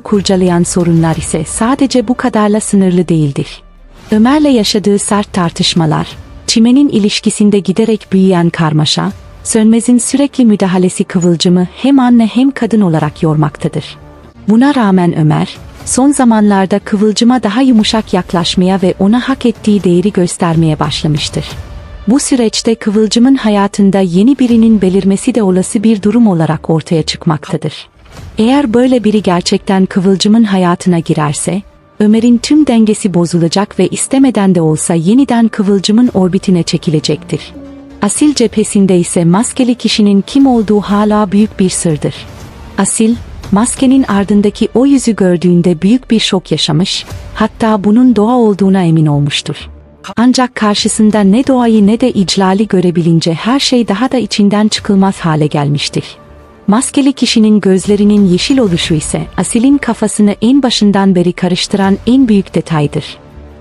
kurcalayan sorunlar ise sadece bu kadarla sınırlı değildir. Ömer'le yaşadığı sert tartışmalar, Çimen'in ilişkisinde giderek büyüyen karmaşa, Sönmez'in sürekli müdahalesi Kıvılcım'ı hem anne hem kadın olarak yormaktadır. Buna rağmen Ömer, son zamanlarda Kıvılcım'a daha yumuşak yaklaşmaya ve ona hak ettiği değeri göstermeye başlamıştır. Bu süreçte Kıvılcım'ın hayatında yeni birinin belirmesi de olası bir durum olarak ortaya çıkmaktadır. Eğer böyle biri gerçekten Kıvılcım'ın hayatına girerse, Ömer'in tüm dengesi bozulacak ve istemeden de olsa yeniden Kıvılcım'ın orbitine çekilecektir. Asil cephesinde ise maskeli kişinin kim olduğu hala büyük bir sırdır. Asil, maskenin ardındaki o yüzü gördüğünde büyük bir şok yaşamış, hatta bunun doğa olduğuna emin olmuştur. Ancak karşısında ne doğayı ne de iclali görebilince her şey daha da içinden çıkılmaz hale gelmiştir. Maskeli kişinin gözlerinin yeşil oluşu ise Asil'in kafasını en başından beri karıştıran en büyük detaydır.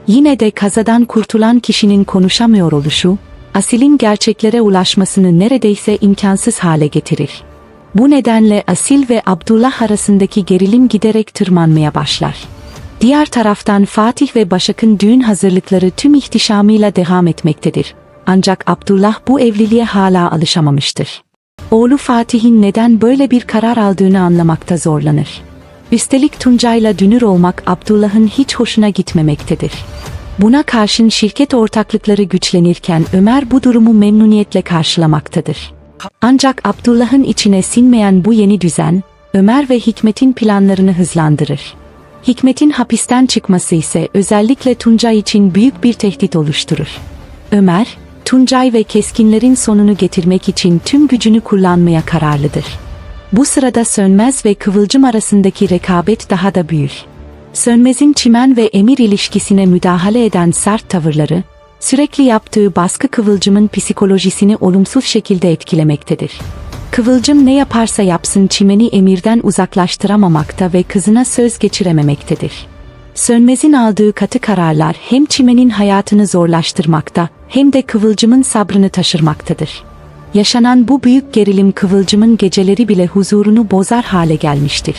Yine de kazadan kurtulan kişinin konuşamıyor oluşu, Asil'in gerçeklere ulaşmasını neredeyse imkansız hale getirir. Bu nedenle Asil ve Abdullah arasındaki gerilim giderek tırmanmaya başlar. Diğer taraftan Fatih ve Başak'ın düğün hazırlıkları tüm ihtişamıyla devam etmektedir. Ancak Abdullah bu evliliğe hala alışamamıştır. Oğlu Fatih'in neden böyle bir karar aldığını anlamakta zorlanır. Üstelik Tuncay'la dünür olmak Abdullah'ın hiç hoşuna gitmemektedir. Buna karşın şirket ortaklıkları güçlenirken Ömer bu durumu memnuniyetle karşılamaktadır. Ancak Abdullah'ın içine sinmeyen bu yeni düzen, Ömer ve Hikmet'in planlarını hızlandırır. Hikmet'in hapisten çıkması ise özellikle Tuncay için büyük bir tehdit oluşturur. Ömer, Tuncay ve Keskinlerin sonunu getirmek için tüm gücünü kullanmaya kararlıdır. Bu sırada Sönmez ve Kıvılcım arasındaki rekabet daha da büyür. Sönmez'in Çimen ve Emir ilişkisine müdahale eden sert tavırları, sürekli yaptığı baskı Kıvılcım'ın psikolojisini olumsuz şekilde etkilemektedir. Kıvılcım ne yaparsa yapsın Çimen'i Emir'den uzaklaştıramamakta ve kızına söz geçirememektedir. Sönmez'in aldığı katı kararlar hem Çimen'in hayatını zorlaştırmakta hem de Kıvılcım'ın sabrını taşırmaktadır. Yaşanan bu büyük gerilim Kıvılcım'ın geceleri bile huzurunu bozar hale gelmiştir.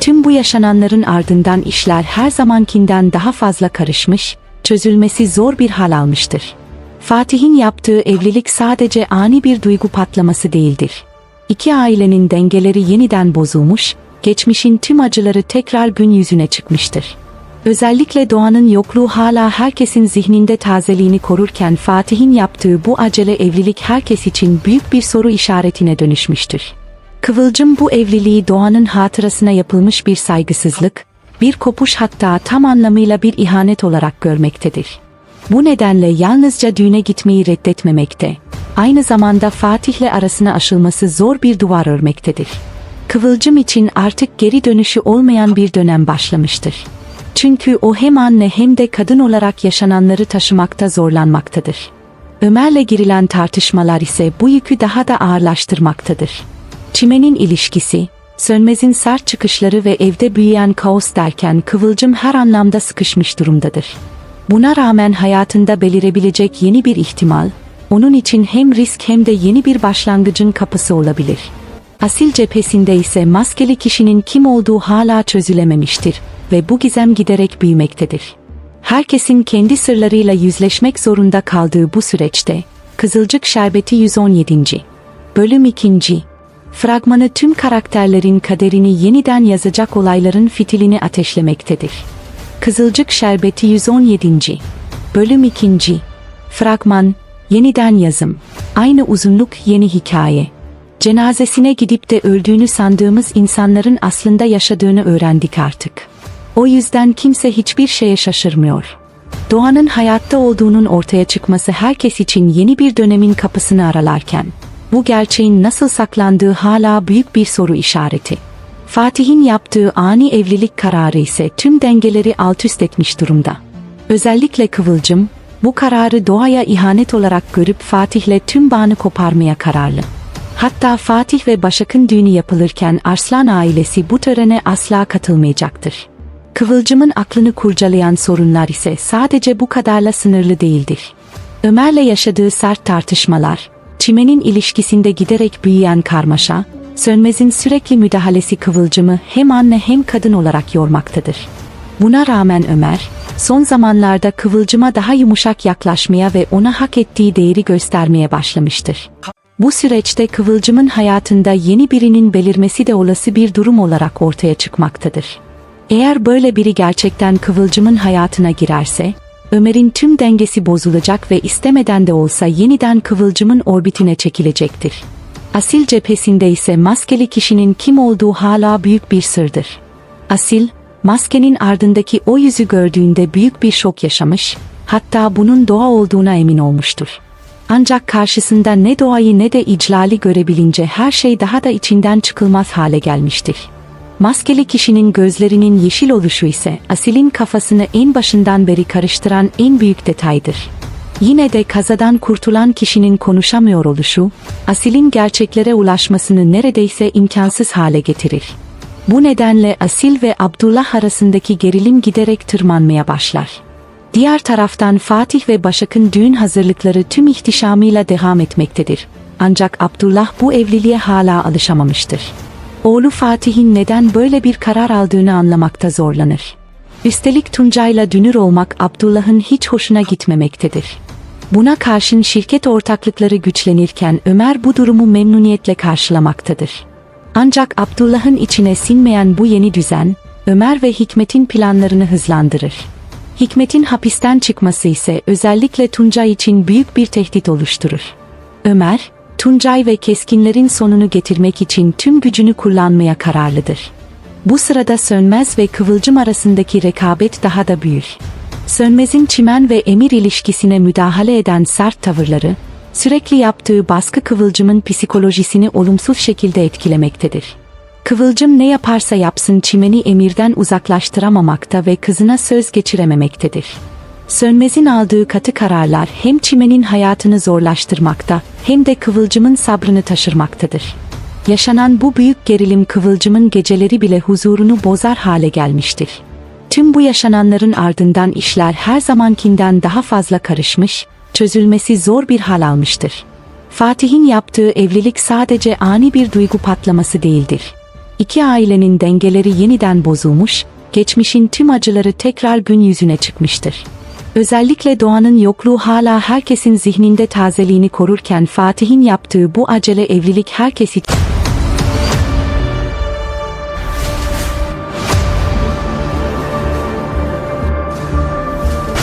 Tüm bu yaşananların ardından işler her zamankinden daha fazla karışmış, çözülmesi zor bir hal almıştır. Fatih'in yaptığı evlilik sadece ani bir duygu patlaması değildir. İki ailenin dengeleri yeniden bozulmuş, geçmişin tüm acıları tekrar gün yüzüne çıkmıştır. Özellikle Doğan'ın yokluğu hala herkesin zihninde tazeliğini korurken Fatih'in yaptığı bu acele evlilik herkes için büyük bir soru işaretine dönüşmüştür. Kıvılcım bu evliliği Doğan'ın hatırasına yapılmış bir saygısızlık, bir kopuş hatta tam anlamıyla bir ihanet olarak görmektedir. Bu nedenle yalnızca düğüne gitmeyi reddetmemekte, aynı zamanda Fatih'le arasına aşılması zor bir duvar örmektedir. Kıvılcım için artık geri dönüşü olmayan bir dönem başlamıştır. Çünkü o hem anne hem de kadın olarak yaşananları taşımakta zorlanmaktadır. Ömer'le girilen tartışmalar ise bu yükü daha da ağırlaştırmaktadır. Çimen'in ilişkisi, Sönmez'in sert çıkışları ve evde büyüyen kaos derken Kıvılcım her anlamda sıkışmış durumdadır. Buna rağmen hayatında belirebilecek yeni bir ihtimal, onun için hem risk hem de yeni bir başlangıcın kapısı olabilir. Asil cephesinde ise maskeli kişinin kim olduğu hala çözülememiştir ve bu gizem giderek büyümektedir. Herkesin kendi sırlarıyla yüzleşmek zorunda kaldığı bu süreçte, Kızılcık Şerbeti 117. Bölüm 2. Fragmanı tüm karakterlerin kaderini yeniden yazacak olayların fitilini ateşlemektedir. Kızılcık Şerbeti 117. Bölüm 2. Fragman, yeniden yazım. Aynı uzunluk yeni hikaye. Cenazesine gidip de öldüğünü sandığımız insanların aslında yaşadığını öğrendik artık. O yüzden kimse hiçbir şeye şaşırmıyor. Doğan'ın hayatta olduğunun ortaya çıkması herkes için yeni bir dönemin kapısını aralarken, bu gerçeğin nasıl saklandığı hala büyük bir soru işareti. Fatih'in yaptığı ani evlilik kararı ise tüm dengeleri alt üst etmiş durumda. Özellikle Kıvılcım, bu kararı doğaya ihanet olarak görüp Fatih'le tüm bağını koparmaya kararlı. Hatta Fatih ve Başak'ın düğünü yapılırken Arslan ailesi bu törene asla katılmayacaktır. Kıvılcım'ın aklını kurcalayan sorunlar ise sadece bu kadarla sınırlı değildir. Ömer'le yaşadığı sert tartışmalar, Çimen'in ilişkisinde giderek büyüyen karmaşa, Sönmez'in sürekli müdahalesi Kıvılcım'ı hem anne hem kadın olarak yormaktadır. Buna rağmen Ömer, son zamanlarda Kıvılcım'a daha yumuşak yaklaşmaya ve ona hak ettiği değeri göstermeye başlamıştır. Bu süreçte Kıvılcım'ın hayatında yeni birinin belirmesi de olası bir durum olarak ortaya çıkmaktadır. Eğer böyle biri gerçekten Kıvılcım'ın hayatına girerse, Ömer'in tüm dengesi bozulacak ve istemeden de olsa yeniden Kıvılcım'ın orbitine çekilecektir. Asil cephesinde ise maskeli kişinin kim olduğu hala büyük bir sırdır. Asil, maskenin ardındaki o yüzü gördüğünde büyük bir şok yaşamış, hatta bunun doğa olduğuna emin olmuştur. Ancak karşısında ne doğayı ne de iclali görebilince her şey daha da içinden çıkılmaz hale gelmiştir. Maskeli kişinin gözlerinin yeşil oluşu ise Asil'in kafasını en başından beri karıştıran en büyük detaydır. Yine de kazadan kurtulan kişinin konuşamıyor oluşu, Asil'in gerçeklere ulaşmasını neredeyse imkansız hale getirir. Bu nedenle Asil ve Abdullah arasındaki gerilim giderek tırmanmaya başlar. Diğer taraftan Fatih ve Başak'ın düğün hazırlıkları tüm ihtişamıyla devam etmektedir. Ancak Abdullah bu evliliğe hala alışamamıştır. Oğlu Fatih'in neden böyle bir karar aldığını anlamakta zorlanır. Üstelik Tuncay'la dünür olmak Abdullah'ın hiç hoşuna gitmemektedir. Buna karşın şirket ortaklıkları güçlenirken Ömer bu durumu memnuniyetle karşılamaktadır. Ancak Abdullah'ın içine sinmeyen bu yeni düzen, Ömer ve Hikmet'in planlarını hızlandırır. Hikmet'in hapisten çıkması ise özellikle Tuncay için büyük bir tehdit oluşturur. Ömer, Tuncay ve Keskinlerin sonunu getirmek için tüm gücünü kullanmaya kararlıdır. Bu sırada Sönmez ve Kıvılcım arasındaki rekabet daha da büyür. Sönmez'in Çimen ve Emir ilişkisine müdahale eden sert tavırları, sürekli yaptığı baskı Kıvılcım'ın psikolojisini olumsuz şekilde etkilemektedir. Kıvılcım ne yaparsa yapsın Çimen'i Emir'den uzaklaştıramamakta ve kızına söz geçirememektedir. Sönmez'in aldığı katı kararlar hem Çimen'in hayatını zorlaştırmakta hem de Kıvılcım'ın sabrını taşırmaktadır. Yaşanan bu büyük gerilim Kıvılcım'ın geceleri bile huzurunu bozar hale gelmiştir. Tüm bu yaşananların ardından işler her zamankinden daha fazla karışmış, çözülmesi zor bir hal almıştır. Fatih'in yaptığı evlilik sadece ani bir duygu patlaması değildir. İki ailenin dengeleri yeniden bozulmuş, geçmişin tüm acıları tekrar gün yüzüne çıkmıştır. Özellikle Doğan'ın yokluğu hala herkesin zihninde tazeliğini korurken Fatih'in yaptığı bu acele evlilik herkes için